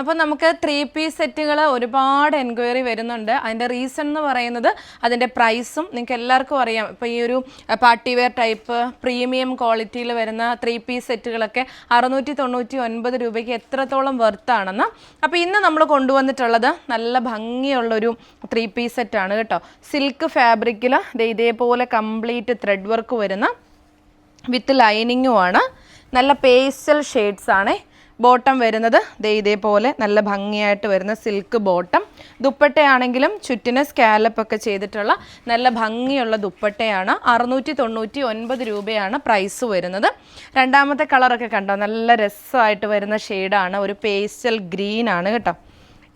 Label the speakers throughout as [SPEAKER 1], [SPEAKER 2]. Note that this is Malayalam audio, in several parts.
[SPEAKER 1] അപ്പോൾ നമുക്ക് ത്രീ പീസ് സെറ്റുകൾ ഒരുപാട് എൻക്വയറി വരുന്നുണ്ട്. അതിന്റെ റീസൺ എന്ന് പറയുന്നത് അതിന്റെ പ്രൈസും നിങ്ങൾക്ക് എല്ലാവർക്കും അറിയാം. ഇപ്പോൾ ഈ ഒരു പാർട്ടി വെയർ ടൈപ്പ് പ്രീമിയം ക്വാളിറ്റിയിൽ വരുന്ന ത്രീ പീസ് സെറ്റുകളൊക്കെ അറുന്നൂറ്റി തൊണ്ണൂറ്റി ഒൻപത് രൂപയ്ക്ക് എത്രത്തോളം വെർത്താണെന്ന് അപ്പോൾ ഇന്ന് നമ്മൾ കൊണ്ടുവന്നിട്ടുള്ളത് നല്ല ഭംഗിയുള്ളൊരു ത്രീ പീസ് സെറ്റാണ് കേട്ടോ. സിൽക്ക് ഫാബ്രിക്കിൽ ഇതേപോലെ കംപ്ലീറ്റ് ത്രെഡ് വർക്ക് വരുന്ന വിത്ത് ലൈനിങ്ങുമാണ് നല്ല പേസ്റ്റൽ ഷെയ്ഡ്സ് ആണ്. ബോട്ടം വരുന്നത്. ദേ ഇതേപോലെ നല്ല ഭംഗിയായിട്ട് വരുന്ന സിൽക്ക് ബോട്ടം. ദുപ്പട്ടയാണെങ്കിലും ചുറ്റിന് സ്കാലപ്പൊക്കെ ചെയ്തിട്ടുള്ള നല്ല ഭംഗിയുള്ള ദുപ്പട്ടയാണ്. അറുന്നൂറ്റി തൊണ്ണൂറ്റി ഒൻപത് രൂപയാണ് പ്രൈസ് വരുന്നത്. രണ്ടാമത്തെ കളറൊക്കെ കണ്ടോ? നല്ല രസമായിട്ട് വരുന്ന ഷെയ്ഡാണ് ഒരു പേസ്റ്റൽ ഗ്രീൻ ആണ് കേട്ടോ.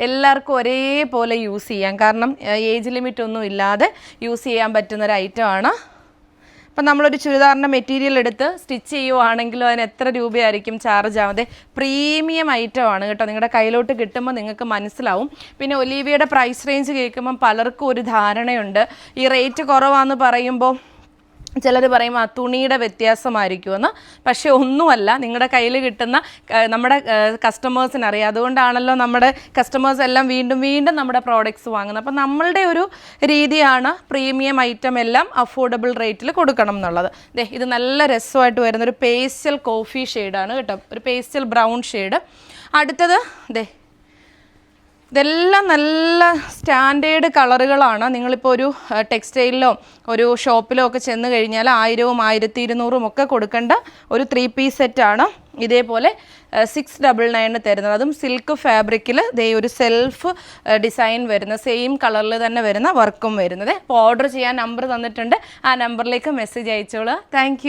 [SPEAKER 1] എല്ലാവർക്കും ഒരേപോലെ യൂസ് ചെയ്യാം. കാരണം ഏജ് ലിമിറ്റ് ഒന്നും ഇല്ലാതെ യൂസ് ചെയ്യാൻ പറ്റുന്ന ഒരു ഐറ്റമാണ് അപ്പം നമ്മളൊരു ചുരിദാറിന്റെ മെറ്റീരിയൽ എടുത്ത് സ്റ്റിച്ച് ചെയ്യുവാണെങ്കിലും അതിന് എത്ര രൂപയായിരിക്കും ചാർജ് ആവാതെ പ്രീമിയം ഐറ്റം ആണ് കേട്ടോ. നിങ്ങളുടെ കയ്യിലോട്ട് കിട്ടുമ്പോൾ നിങ്ങൾക്ക് മനസ്സിലാവും. പിന്നെ ഒലീവിയുടെ പ്രൈസ് റേഞ്ച് കേൾക്കുമ്പം പലർക്കും ഒരു ധാരണയുണ്ട്. ഈ റേറ്റ് കുറവാന്ന് പറയുമ്പോൾ ചിലർ പറയും ആ തുണിയുടെ വ്യത്യാസമായിരിക്കുമെന്ന്. പക്ഷേ ഒന്നുമല്ല. നിങ്ങളുടെ കയ്യിൽ കിട്ടുന്ന നമ്മുടെ കസ്റ്റമേഴ്സിന് അറിയാം അതുകൊണ്ടാണല്ലോ നമ്മുടെ കസ്റ്റമേഴ്സ് എല്ലാം വീണ്ടും വീണ്ടും നമ്മുടെ പ്രോഡക്റ്റ്സ് വാങ്ങുന്നത്. അപ്പം നമ്മളുടെ ഒരു രീതിയാണ് പ്രീമിയം ഐറ്റം എല്ലാം അഫോർഡബിൾ റേറ്റിൽ കൊടുക്കണം എന്നുള്ളത്. ദേ ഇത് നല്ല രസമായിട്ട് വരുന്ന ഒരു പേസ്റ്റൽ കോഫി ഷെയ്ഡാണ് കേട്ടോ. ഒരു പേസ്റ്റൽ ബ്രൗൺ ഷെയ്ഡ്. അടുത്തത് ദേ ഇതെല്ലാം നല്ല സ്റ്റാൻഡേർഡ് കളറുകളാണ്. നിങ്ങളിപ്പോൾ ഒരു ടെക്സ്റ്റൈലിലോ ഒരു ഷോപ്പിലോ ഒക്കെ ചെന്ന് കഴിഞ്ഞാൽ ആയിരവും ആയിരത്തി ഇരുന്നൂറും ഒക്കെ കൊടുക്കേണ്ട ഒരു ത്രീ പീസ് സെറ്റാണ് ഇതേപോലെ സിക്സ് ഡബിൾ നയന് തരുന്നത്. അതും സിൽക്ക് ഫാബ്രിക്കിൽ ദേ ഒരു സെൽഫ് ഡിസൈൻ വരുന്ന സെയിം കളറിൽ തന്നെ വരുന്ന വർക്കും വരുന്നത്. അപ്പോൾ ഓർഡർ ചെയ്യാൻ നമ്പർ തന്നിട്ടുണ്ട്. ആ നമ്പറിലേക്ക് മെസ്സേജ് അയച്ചോളൂ. താങ്ക്